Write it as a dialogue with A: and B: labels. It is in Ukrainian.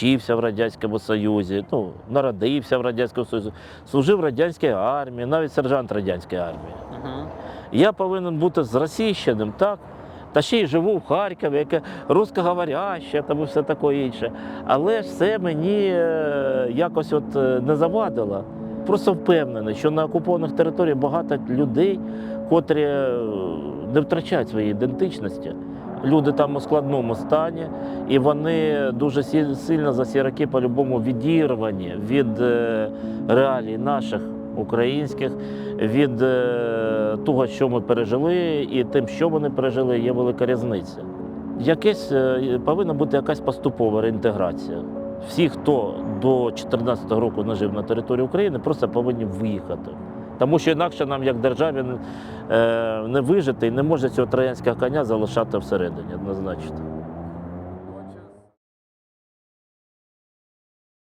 A: вчився в Радянському Союзі, ну, народився в Радянському Союзі, служив в радянській армії, навіть сержант радянської армії.
B: Угу.
A: Я повинен бути зросійщеним, так? Та ще й живу в Харкові, яке русскоговоряще там і все таке інше. Але ж це мені е, якось от е, не завадило. Просто впевнений, що на окупованих територіях багато людей, котрі е, не втрачають своєї ідентичності. Люди там у складному стані, і вони дуже сильно за ці роки по-любому відірвані від е, реалій наших українських, від е, того, що ми пережили, і тим, що вони пережили, є велика різниця. Якесь е, повинна бути якась поступова реінтеграція. Всі, хто до 2014 року не жив на території України, просто повинні виїхати. Тому що інакше нам, як державі, не вижити і не може цього троянського коня залишати всередині однозначно.